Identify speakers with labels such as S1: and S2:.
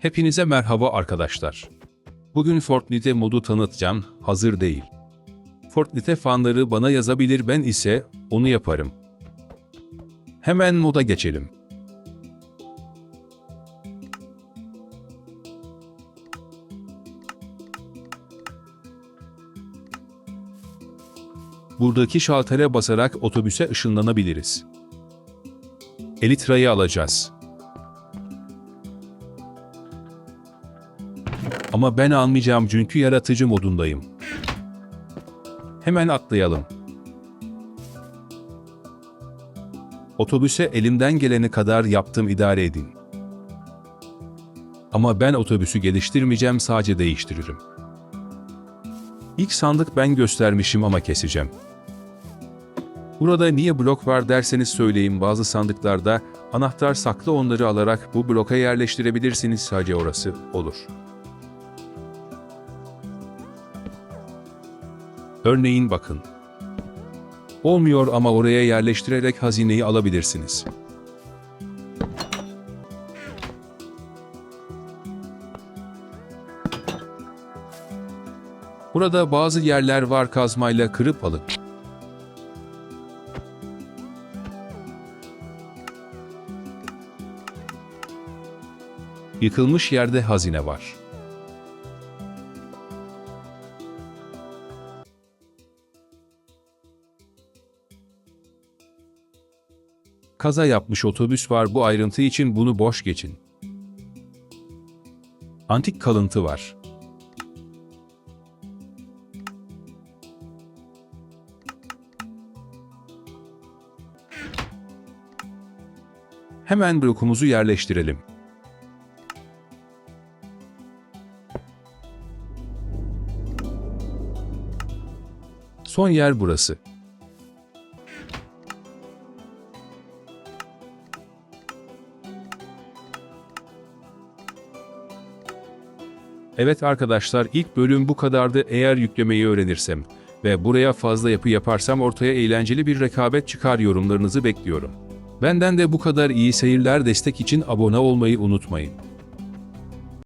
S1: Hepinize merhaba arkadaşlar. Bugün Fortnite modu tanıtacağım, hazır değil. Fortnite fanları bana yazabilir ben ise onu yaparım. Hemen moda geçelim. Buradaki şaltere basarak otobüse ışınlanabiliriz. Elitra'yı alacağız. Ama ben almayacağım çünkü yaratıcı modundayım. Hemen atlayalım. Otobüse elimden geleni kadar yaptım idare edin. Ama ben otobüsü geliştirmeyeceğim sadece değiştiririm. İlk sandık ben göstermişim ama keseceğim. Burada niye blok var derseniz söyleyin bazı sandıklarda anahtar saklı onları alarak bu bloka yerleştirebilirsiniz sadece orası olur. Örneğin bakın. Olmuyor ama oraya yerleştirerek hazineyi alabilirsiniz. Burada bazı yerler var kazmayla kırıp alın. Yıkılmış yerde hazine var. Kaza yapmış otobüs var bu ayrıntı için bunu boş geçin. Antik kalıntı var. Hemen blokumuzu yerleştirelim. Son yer burası. Evet arkadaşlar ilk bölüm bu kadardı eğer yüklemeyi öğrenirsem ve buraya fazla yapı yaparsam ortaya eğlenceli bir rekabet çıkar yorumlarınızı bekliyorum. Benden de bu kadar iyi seyirler destek için abone olmayı unutmayın.